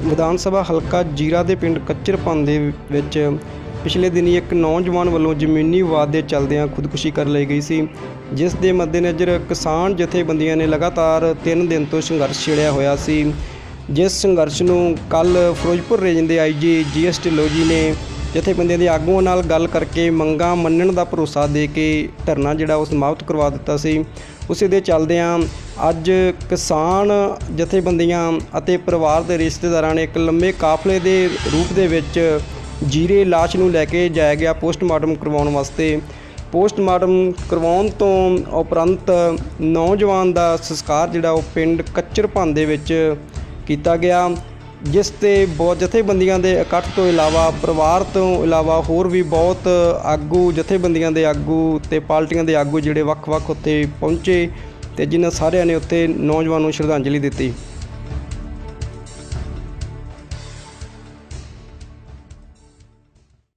ਵਿਧਾਨ ਸਭਾ ਹਲਕਾ ਜੀਰਾ ਦੇ ਪਿੰਡ ਕੱਚਰਪਨ ਦੇ ਵਿੱਚ ਪਿਛਲੇ ਦਿਨੀ ਇੱਕ ਨੌਜਵਾਨ ਵੱਲੋਂ ਜ਼ਮੀਨੀ ਵਿਵਾਦ ਦੇ ਚੱਲਦਿਆਂ ਖੁਦਕੁਸ਼ੀ ਕਰ ਲਈ ਗਈ ਸੀ, ਜਿਸ ਦੇ ਮੱਦੇਨਜ਼ਰ ਕਿਸਾਨ ਜਥੇਬੰਦੀਆਂ ਨੇ ਲਗਾਤਾਰ 3 ਦਿਨ ਤੋਂ ਸੰਘਰਸ਼ ਛੇੜਿਆ ਹੋਇਆ ਸੀ। ਜਿਸ ਸੰਘਰਸ਼ ਨੂੰ ਕੱਲ ਫਿਰੋਜ਼ਪੁਰ ਰੇਂਜ ਦੇ ਆਈਜੀ ਜੀਐਸ ਢਿੱਲੋਂ ਜੀ ਨੇ ਜਥੇਬੰਦੀਆਂ ਦੇ ਆਗੂਆਂ ਨਾਲ ਗੱਲ ਕਰਕੇ ਮੰਗਾਂ ਮੰਨਣ ਦਾ ਭਰੋਸਾ ਦੇ ਕੇ ਧਰਨਾ ਜਿਹੜਾ ਉਹ ਸਮਾਪਤ ਕਰਵਾ ਦਿੱਤਾ ਸੀ। ਉਸੇ ਦੇ ਚੱਲਦਿਆਂ ਅੱਜ ਕਿਸਾਨ ਜਥੇਬੰਦੀਆਂ ਅਤੇ ਪਰਿਵਾਰ ਦੇ ਰਿਸ਼ਤੇਦਾਰਾਂ ਨੇ ਇੱਕ ਲੰਮੇ ਕਾਫਲੇ ਦੇ ਰੂਪ ਦੇ ਵਿੱਚ ਜੀਰੇ ਲਾਸ਼ ਨੂੰ ਲੈ ਕੇ ਜਾਇਆ ਗਿਆ ਪੋਸਟਮਾਰਟਮ ਕਰਵਾਉਣ ਵਾਸਤੇ। ਪੋਸਟਮਾਰਟਮ ਕਰਵਾਉਣ ਤੋਂ ਉਪਰੰਤ ਨੌਜਵਾਨ ਦਾ ਸੰਸਕਾਰ ਜਿਹੜਾ ਉਹ ਪਿੰਡ ਕੱਚਰਪਨ ਦੇ ਵਿੱਚ ਕੀਤਾ ਗਿਆ, ਜਿਸ ਤੇ ਬਹੁਤ ਜਥੇਬੰਦੀਆਂ ਦੇ ਇਕੱਠ ਤੋਂ ਇਲਾਵਾ ਪਰਿਵਾਰ ਤੋਂ ਇਲਾਵਾ ਹੋਰ ਵੀ ਬਹੁਤ ਆਗੂ ਜਥੇਬੰਦੀਆਂ ਦੇ ਆਗੂ ਤੇ ਪਾਰਟੀਆਂ ਦੇ ਆਗੂ ਜਿਹੜੇ ਵੱਖ-ਵੱਖ ਉੱਥੇ ਪਹੁੰਚੇ। ਤੇ ਜਿਨ੍ਹਾਂ ਸਾਰਿਆਂ ਨੇ ਉੱਥੇ ਨੌਜਵਾਨ ਨੂੰ ਸ਼ਰਧਾਂਜਲੀ ਦਿੱਤੀ।